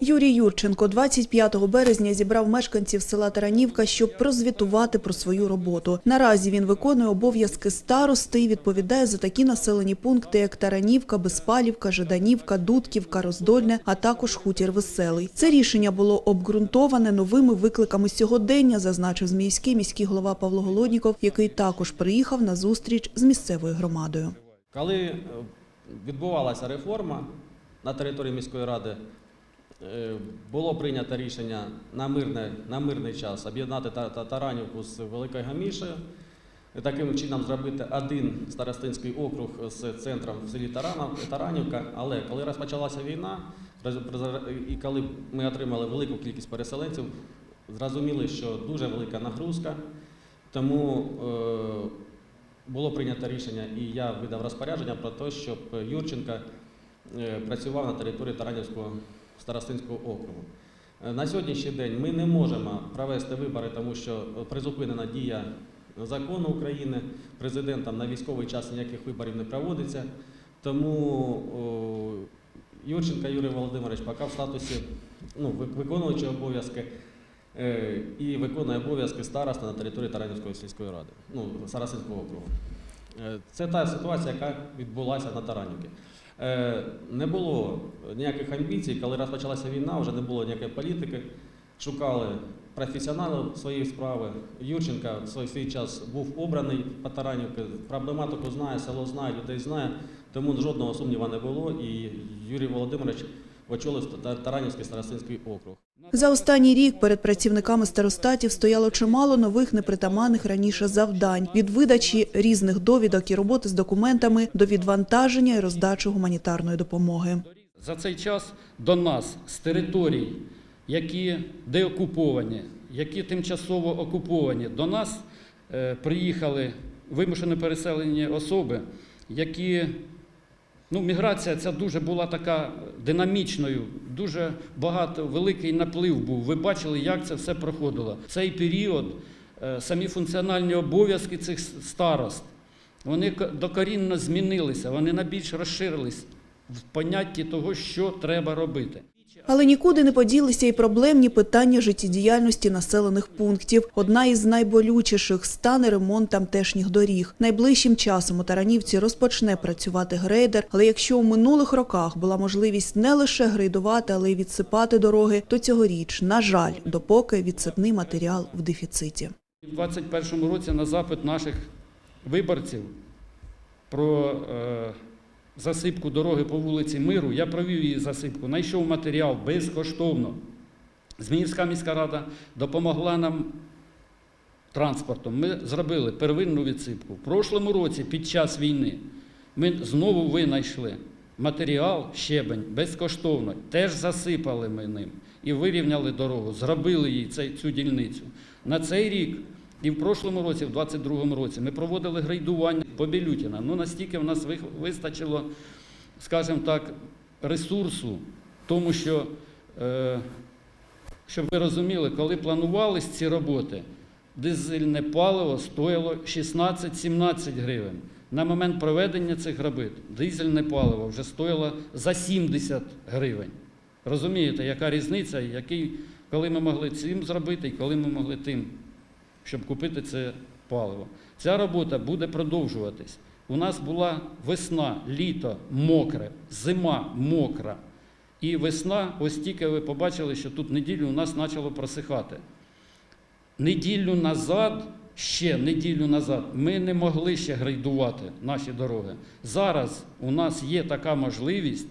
Юрій Юрченко 25 березня зібрав мешканців села Таранівка, щоб прозвітувати про свою роботу. Наразі він виконує обов'язки старости і відповідає за такі населені пункти, як Таранівка, Безпалівка, Жаданівка, Дудківка, Роздольне, а також Хутір Веселий. Це рішення було обґрунтоване новими викликами сьогодення, зазначив Зміївський міський голова Павло Голодніков, який також приїхав на зустріч з місцевою громадою. Коли е, відбувалася реформа на території міської ради, було прийнято рішення на, мирне, на мирний час об'єднати Та- Та- Таранівку з Великою Гамішею, таким чином зробити один старостинський округ з центром в селі Таранівка. Але коли розпочалася війна, і коли ми отримали велику кількість переселенців, зрозуміли, що дуже велика нагрузка. Тому е, було прийнято рішення, і я видав розпорядження про те, щоб Юрченка е, працював на території Таранівського старостинського округу. Е, На сьогоднішній день ми не можемо провести вибори, тому що призупинена дія закону України, президентом на військовий час ніяких виборів не проводиться. Тому о, Юрченка Юрій Володимирович поки в статусі ну, виконуючого обов'язки е, і виконує обов'язки староста на території Таранівської сільської ради, ну, Старостинського округу. Е, Це та ситуація, яка відбулася на Таранівці. Е, Не було ніяких амбіцій, коли розпочалася війна, вже не було ніякої політики. Шукали професіоналів своєї справи. Юрченка в свій- час був обраний по Таранівки. Проблематику знає, село знає, людей знає, тому жодного сумніва не було. І Юрій Володимирович очолив Та- Таранівський старостинський округ. За останній рік перед працівниками старостатів стояло чимало нових непритаманних раніше завдань від видачі різних довідок і роботи з документами до відвантаження і роздачі гуманітарної допомоги. За цей час до нас з територій, які деокуповані, які тимчасово окуповані, до нас е, приїхали вимушено переселені особи, які ну, міграція ця дуже була така динамічною, дуже багато, великий наплив був. Ви бачили, як це все проходило. Цей період е, самі функціональні обов'язки цих старост, вони докорінно змінилися, вони найбільш розширились в понятті того, що треба робити. Але нікуди не поділися і проблемні питання життєдіяльності населених пунктів. Одна із найболючіших стане ремонт тамтешніх доріг. Найближчим часом у Таранівці розпочне працювати грейдер. Але якщо у минулих роках була можливість не лише грейдувати, але й відсипати дороги, то цьогоріч, на жаль, допоки відсипний матеріал в дефіциті. У 2021 році на запит наших виборців про е, засипку дороги по вулиці Миру, я провів її засипку, знайшов матеріал безкоштовно. Зміївська міська рада допомогла нам транспортом. Ми зробили первинну відсипку. В прошлому році, під час війни, ми знову винайшли матеріал, щебень безкоштовно. Теж засипали ми ним і вирівняли дорогу, зробили їй цю дільницю. На цей рік і в прошлому році, в 22-му році, ми проводили грейдування по Білютіна. Ну настільки в нас вистачило, скажімо так, ресурсу, тому що. Е, щоб ви розуміли, коли планувались ці роботи, дизельне паливо стоїло 16-17 гривень. На момент проведення цих робіт дизельне паливо вже стоїло за 70 гривень. Розумієте, яка різниця, який, коли ми могли цим зробити і коли ми могли тим, щоб купити це паливо. Ця робота буде продовжуватись. У нас була весна, літо мокре, зима мокра. І весна, ось тільки ви побачили, що тут неділю у нас почало просихати. Неділю назад, ще неділю назад, ми не могли ще грейдувати наші дороги. Зараз у нас є така можливість,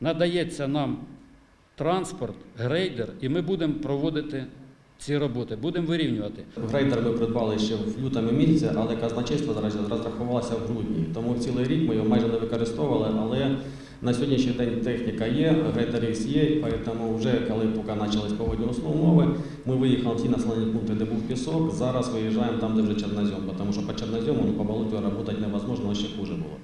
надається нам транспорт, грейдер, і ми будемо проводити ці роботи, будемо вирівнювати. Грейдер ми придбали ще в лютому місяці, але казначейство зараз розрахувалося в грудні. Тому цілий рік ми його майже не використовували, але на сьогоднішній день техніка є, грейдерів є, тому вже коли поки почались погодні умови, ми виїхали в ті населені пункти, де був пісок, зараз виїжджаємо там, де вже чорнозем, тому що по чорнозему ну, по болоту працювати невозможно, ще хуже було.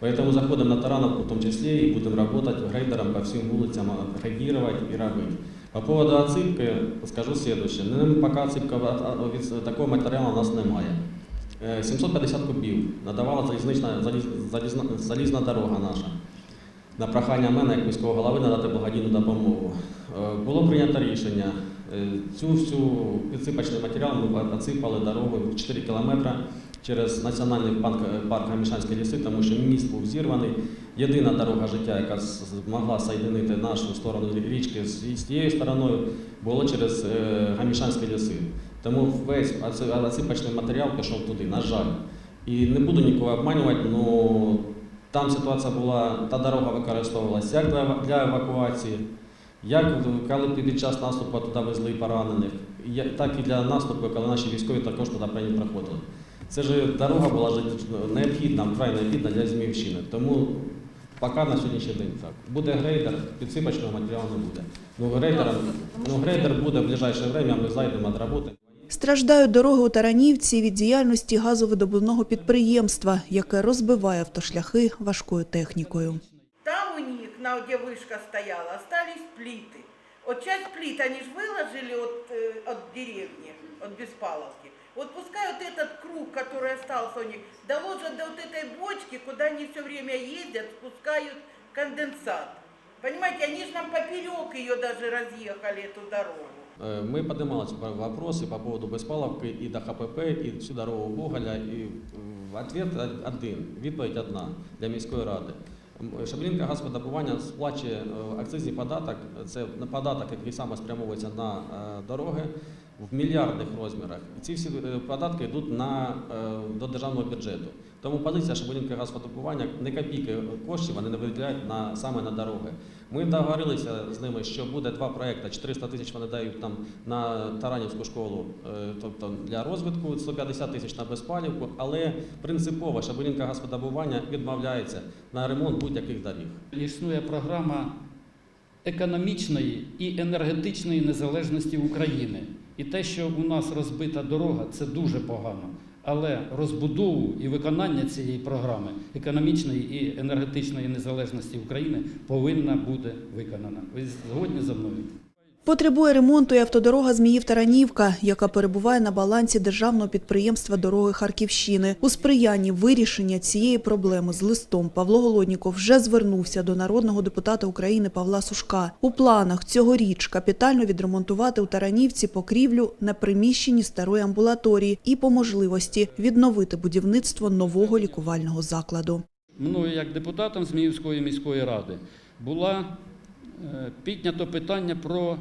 Поэтому заходим на Тарановку в том числе и будем работать грейдером по всем улицам, реагировать и робить. По поводу отсыпки скажу следующее. Ну, поки от- від такого матеріалу у нас немає. Е, 750 кубів надавала залізнична, залізна, залізна дорога наша. На прохання мене, як міського голови, надати благодійну допомогу. Е, було прийнято рішення. Е, Цю всю підсипочний матеріал ми отсипали дорогу 4 кілометри через національний парк, парк Гамішанські ліси, тому що міст був зірваний. Єдина дорога життя, яка змогла соєдинити нашу сторону річки з тією стороною, було через е, Гамішанські ліси. Тому весь оце- матеріал пішов туди, на жаль. І не буду нікого обманювати, ну там ситуація була, та дорога використовувалася як для евакуації, як коли під час наступу туди везли поранених, так і для наступу, коли наші військові також туди проходили. Це ж дорога була ж необхідна, вкрай необхідна для Зміївщини. Тому поки на сьогоднішній день так. Буде грейдер, підсипочного матеріалу не буде. Ну, грейдер, ну, грейдер буде в ближайше время, ми зайдемо від роботи. Страждають дороги у Таранівці від діяльності газовидобувного підприємства, яке розбиває автошляхи важкою технікою. Там у них, на где вышка стояла, остались плиты. Вот часть плит они же выложили от, э, от деревни, от Беспаловки. Вот пускай вот этот круг, который остался у них, доложат до вот этой бочки, куда они все время ездят, спускают конденсат. Понимаете, они же нам поперек ее даже разъехали, эту дорогу. Е, Ми піднімали ці вопроси по поводу Безпаловки і до ХПП, і всю дорогу Гоголя. І е, відповідь один, відповідь одна для міської ради. М, Шабелінка газвидобування сплачує е, акцизний податок, це податок, який саме спрямовується на е, дороги в мільярдних розмірах. І ці всі е, податки йдуть на, е, до державного бюджету. Тому позиція Шабелінки газвидобування не копійки коштів вони не виділяють на, саме на дороги. Ми договорилися з ними, що буде два проекти. 400 тисяч вони дають там на Таранівську школу, е, тобто для розвитку, 150 тисяч на безпалівку, але принципово Шабелінка газвидобування відмовляється на ремонт будь-яких доріг. Існує програма економічної і енергетичної незалежності України. І те, що у нас розбита дорога, це дуже погано. Але розбудову і виконання цієї програми економічної і енергетичної незалежності України повинна бути виконана. Ви згодні за мною? Потребує ремонту і автодорога Зміїв-Таранівка, яка перебуває на балансі державного підприємства «Дороги Харківщини». У сприянні вирішення цієї проблеми з листом Павло Голодніков вже звернувся до народного депутата України Павла Сушка. У планах цьогоріч капітально відремонтувати у Таранівці покрівлю на приміщенні старої амбулаторії і по можливості відновити будівництво нового лікувального закладу. мною як депутатом Зміївської міської ради була піднято питання про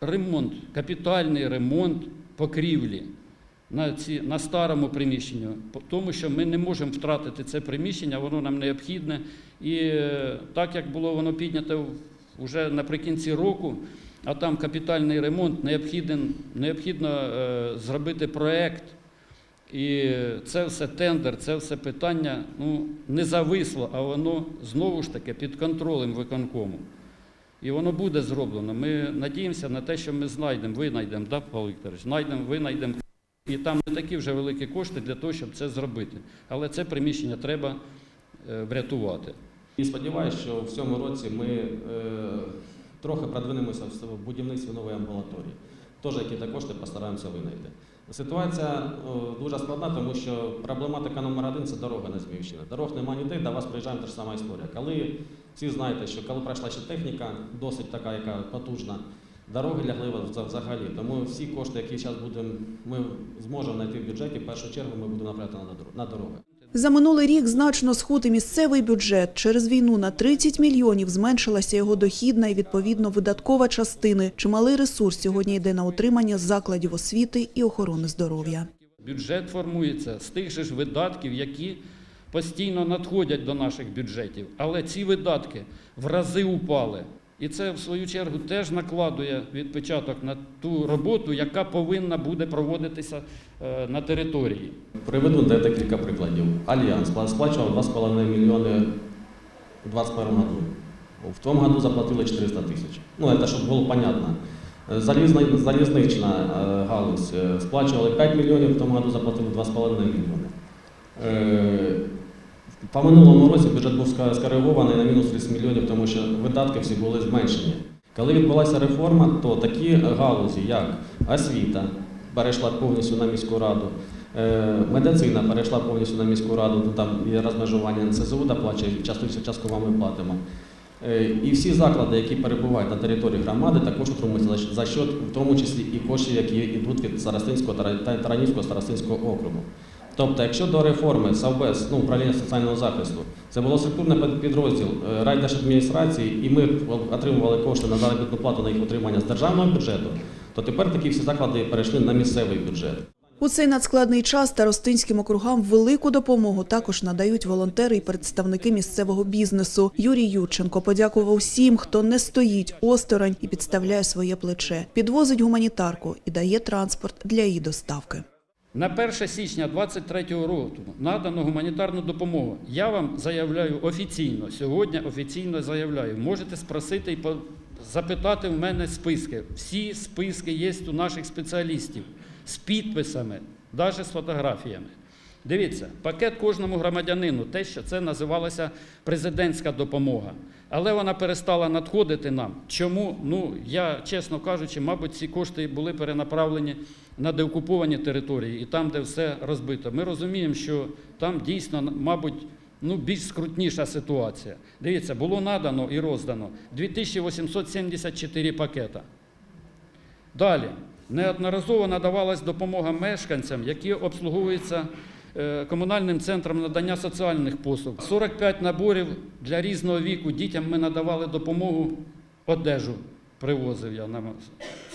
ремонт, капітальний ремонт покрівлі на, ці, на старому приміщенні, тому що ми не можемо втратити це приміщення, воно нам необхідне. І е, так як було воно піднято вже наприкінці року, а там капітальний ремонт, необхіден, необхідно е, зробити проєкт. І це все тендер, це все питання ну, не зависло, а воно знову ж таки під контролем виконкому. І воно буде зроблено. Ми надіємося на те, що ми знайдемо, ви знайдемо, да, Павло Вікторович? Знайдемо, ви знайдемо. І там не такі вже великі кошти для того, щоб це зробити. Але це приміщення треба е, врятувати. І сподіваюся, що в цьому році ми е, трохи продвинемося в будівництві нової амбулаторії. Теж які кошти постараємося винайти. Ситуація е, дуже складна, тому що проблематика номер один це дорога на Зміївщині. Дорог немає ніде, до вас приїжджаємо та ж сама історія. Коли всі знаєте, що коли пройшла ще техніка, досить така, яка потужна, дороги лягли вза- взагалі. Тому всі кошти, які зараз будемо, ми зможемо знайти в бюджеті, в першу чергу ми будемо направляти на дор- дороги. За минулий рік значно схуд і місцевий бюджет. Через війну на 30 мільйонів зменшилася його дохідна і відповідно видаткова частини. Чималий ресурс сьогодні йде на утримання закладів освіти і охорони здоров'я. Бюджет формується з тих же ж видатків, які постійно надходять до наших бюджетів. Але ці видатки в рази упали. І це, в свою чергу, теж накладує відпечаток на ту роботу, яка повинна буде проводитися е, на території. Приведу декілька прикладів. Альянс сплачував 2,5 мільйони у 2021 году. В тому году заплатили 400 тисяч. Ну, це щоб було понятно. Залізна, залізнична е, галузь е, сплачували 5 мільйонів, в тому году заплатили 2,5 мільйони. По минулому році бюджет був скоригований на мінус 30 мільйонів, тому що видатки всі були зменшені. Коли відбулася реформа, то такі галузі, як освіта, перейшла повністю на міську раду, е, медицина перейшла повністю на міську раду, там є розмежування НСЗУ доплачує, часто частково ми платимо. Е, І всі заклади, які перебувають на території громади, також отримуються за- счет, в тому числі і коштів, які йдуть від Старостинського та та Таранівського старостинського округу. Тобто, якщо до реформи Совбез, ну, управління соціального захисту, це було структурний підрозділ е, райдержадміністрації, і ми отримували кошти на заробітну плату на їх отримання з державного бюджету, то тепер такі всі заклади перейшли на місцевий бюджет. У цей надскладний час старостинським округам велику допомогу також надають волонтери і представники місцевого бізнесу. Юрій Юченко подякував всім, хто не стоїть осторонь і підставляє своє плече, підвозить гуманітарку і дає транспорт для її доставки. На 1 січня 2023 року надано гуманітарну допомогу. Я вам заявляю офіційно, сьогодні офіційно заявляю. Можете спросити і запитати в мене списки. Всі списки є у наших спеціалістів з підписами, навіть з фотографіями. Дивіться, пакет кожному громадянину, те, що це називалося президентська допомога. Але вона перестала надходити нам. Чому? Ну, я, чесно кажучи, мабуть, ці кошти були перенаправлені на деокуповані території і там, де все розбито. Ми розуміємо, що там дійсно, мабуть, ну, більш скрутніша ситуація. Дивіться, було надано і роздано 2874 пакета. Далі неодноразово надавалась допомога мешканцям, які обслуговуються комунальним центром надання соціальних послуг. 45 наборів для різного віку дітям ми надавали допомогу одежу. Привозив я на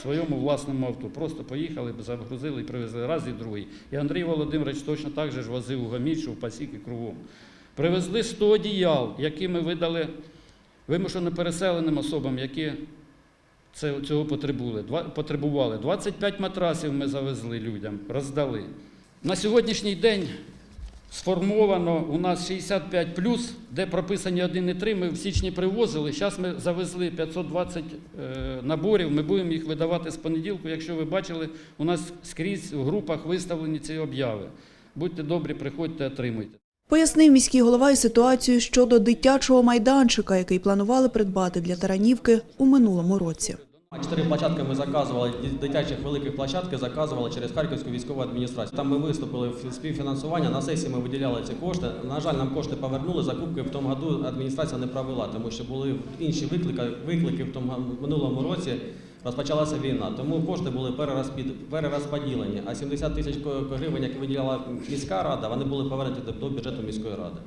своєму власному авто. Просто поїхали, загрузили і привезли раз і другий. І Андрій Володимирович точно так же ж возив у Гамішу, в Пасіки кругом. Привезли 100 одіял, які ми видали вимушено переселеним особам, які цього потребували. 25 матрасів ми завезли людям, роздали. На сьогоднішній день сформовано у нас 65 де прописані 1,3, ми в січні привозили. Зараз ми завезли 520 е, наборів, ми будемо їх видавати з понеділку. Якщо ви бачили, у нас скрізь в групах виставлені ці обяви. Будьте добрі, приходьте, отримуйте. Пояснив міський голова і ситуацію щодо дитячого майданчика, який планували придбати для Таранівки у минулому році. Чотири площадки ми заказували, дитячих великих площадки заказували через Харківську військову адміністрацію. Там ми виступили в співфінансування, на сесії ми виділяли ці кошти. На жаль, нам кошти повернули, закупки в тому году адміністрація не провела, тому що були інші виклики, виклики в тому минулому році. Розпочалася війна, тому кошти були перерозподілені, а 70 тисяч гривень, які виділяла міська рада, вони були повернуті до бюджету міської ради.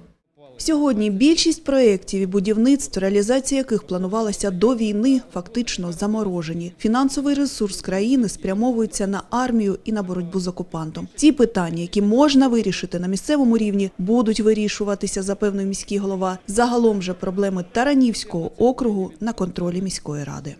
Сьогодні більшість проєктів і будівництв, реалізація яких планувалася до війни, фактично заморожені. Фінансовий ресурс країни спрямовується на армію і на боротьбу з окупантом. Ті питання, які можна вирішити на місцевому рівні, будуть вирішуватися, запевнив міський голова. Загалом же проблеми Таранівського округу на контролі міської ради.